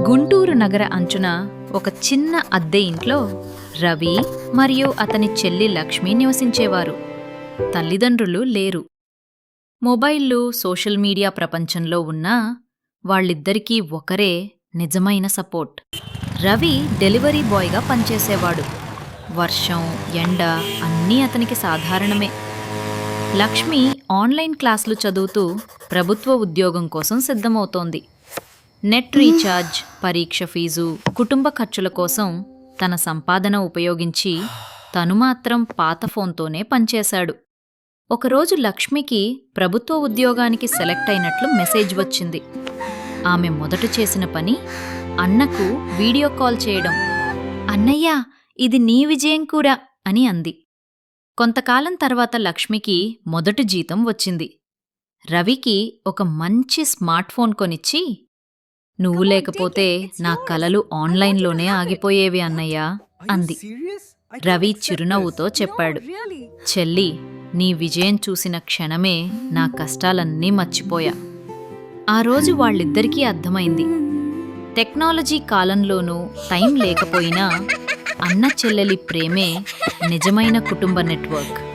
గుంటూరు నగర అంచున ఒక చిన్న అద్దె ఇంట్లో రవి మరియు అతని చెల్లి లక్ష్మి నివసించేవారు. తల్లిదండ్రులు లేరు. మొబైల్లు సోషల్ మీడియా ప్రపంచంలో ఉన్నా వాళ్ళిద్దరికీ ఒకరే నిజమైన సపోర్ట్. రవి డెలివరీ బాయ్గా పనిచేసేవాడు. వర్షం ఎండ అన్నీ అతనికి సాధారణమే. లక్ష్మి ఆన్లైన్ క్లాసులు చదువుతూ ప్రభుత్వ ఉద్యోగం కోసం సిద్ధమవుతోంది. నెట్ రీఛార్జ్ పరీక్ష ఫీజు కుటుంబ ఖర్చుల కోసం తన సంపాదన ఉపయోగించి తను మాత్రం పాత ఫోన్తోనే పనిచేశాడు. ఒకరోజు లక్ష్మికి ప్రభుత్వ ఉద్యోగానికి సెలెక్ట్ అయినట్లు మెసేజ్ వచ్చింది. ఆమె మొదట చేసిన పని అన్నకు వీడియో కాల్ చేయడం. అన్నయ్య ఇది నీ విజయం కూడా అని అంది. కొంతకాలం తర్వాత లక్ష్మికి మొదటి జీతం వచ్చింది. రవికి ఒక మంచి స్మార్ట్ ఫోన్ కొనిచ్చి నువ్వు లేకపోతే నా కలలు ఆన్లైన్లోనే ఆగిపోయేవి అన్నయ్య అంది. రవి చిరునవ్వుతో చెప్పాడు. చెల్లి నీ విజయం చూసిన క్షణమే నా కష్టాలన్నీ మర్చిపోయా. ఆ రోజు వాళ్ళిద్దరికీ అర్థమైంది. టెక్నాలజీ కాలంలోనూ టైం లేకపోయినా అన్న చెల్లెలి ప్రేమే నిజమైన కుటుంబ నెట్వర్క్.